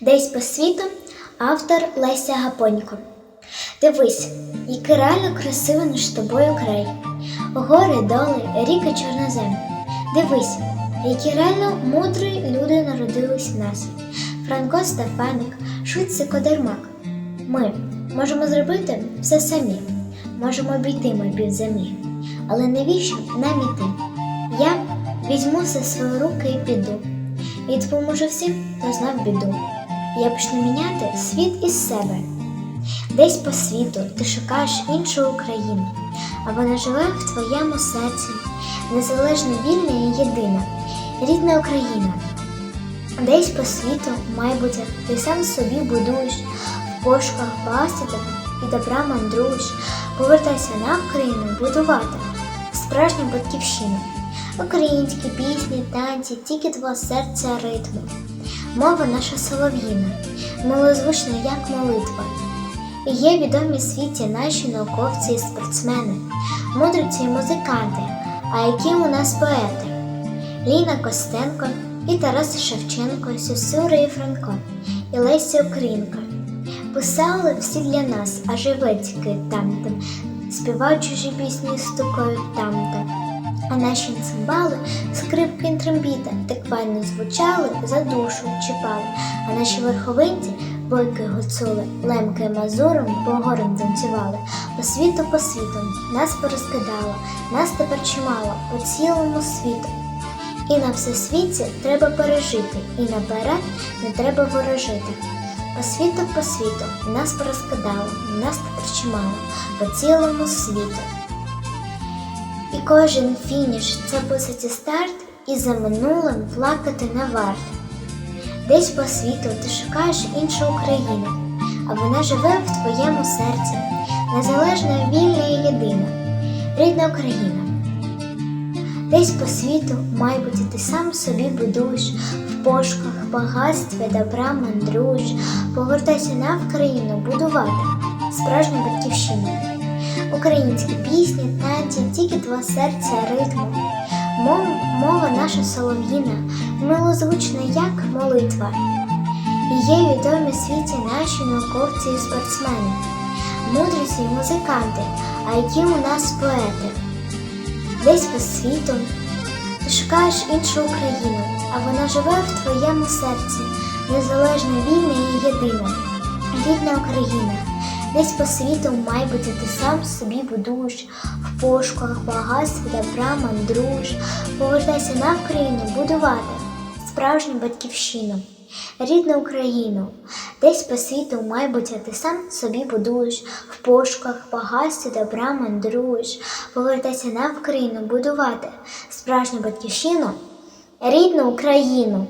Десь по світу автор Леся Гапонько. Дивись, який реально красивий наш тобою край. Гори, доли, ріки чорнозем. Дивись, які реально мудрі люди народились в нас. Франко Стефаник, Шуци Кодермак. Ми можемо зробити все самі, можемо обійти ми півземлі. Але навіщо нам іти? Я візьму все свої руки і піду. І допоможу всім, хто знав біду. Я почну міняти світ із себе. Десь по світу ти шукаєш іншу Україну, а вона живе в твоєму серці, незалежно вільна і єдина, рідна Україна. Десь по світу, майбутнє, ти сам собі будуєш, в пошуках багатства і добра мандруєш, повертайся на Україну будувати, справжню батьківщину. Українські пісні, танці, тільки твого серця ритму. Мова наша солов'їна, милозвучна, як молитва. І є відомі в світі наші науковці і спортсмени, мудриці і музиканти, а які у нас поети Ліна Костенко і Тарас Шевченко, Сюсюра і Франко, і Леся Українка. Писали всі для нас, а живе тільки там там, співають чужі пісні стукають там там. А наші цимбали, скрипки і трембіта так файно звучали, за душу чіпали, а наші верховинці бойки гуцули, лемки мазуром по горам танцювали, по світу, по світу нас порозкидало, нас тепер чимало по цілому світу. І на всесвіті треба пережити, і наперед не треба ворожити. По світу, по світу нас порозкидало, нас тепер чимало по цілому світу. І кожен фініш це по суті старт, і за минулим плакати не варто. Десь по світу ти шукаєш іншу Україну, а вона живе в твоєму серці, незалежна, вільна і єдина, рідна Україна. Десь по світу, майбутнє, ти сам собі будуєш, в пошуках багатства, добра мандруєш, повертайся на Україну будувати справжню батьківщину. Українські пісні, танці, тільки твого серця ритму. Мова, мова наша солов'їна, милозвучна, як молитва. Є відомі світі наші науковці і спортсмени, мудреці і музиканти, а які у нас поети. Десь по світу ти шукаєш іншу Україну, а вона живе в твоєму серці, незалежна, вільна і єдина, рідна Україна. Десь по світу, майбутнє, ти сам собі будуєш, в пошуках багатства, добра мандруєш, повертайся на Україну будувати справжню батьківщину, рідну Україну. Десь по світу, майбутнє, ти сам собі будуєш, в пошуках багатства, добра мандруєш, повертайся на Україну будувати справжню батьківщину, рідну Україну.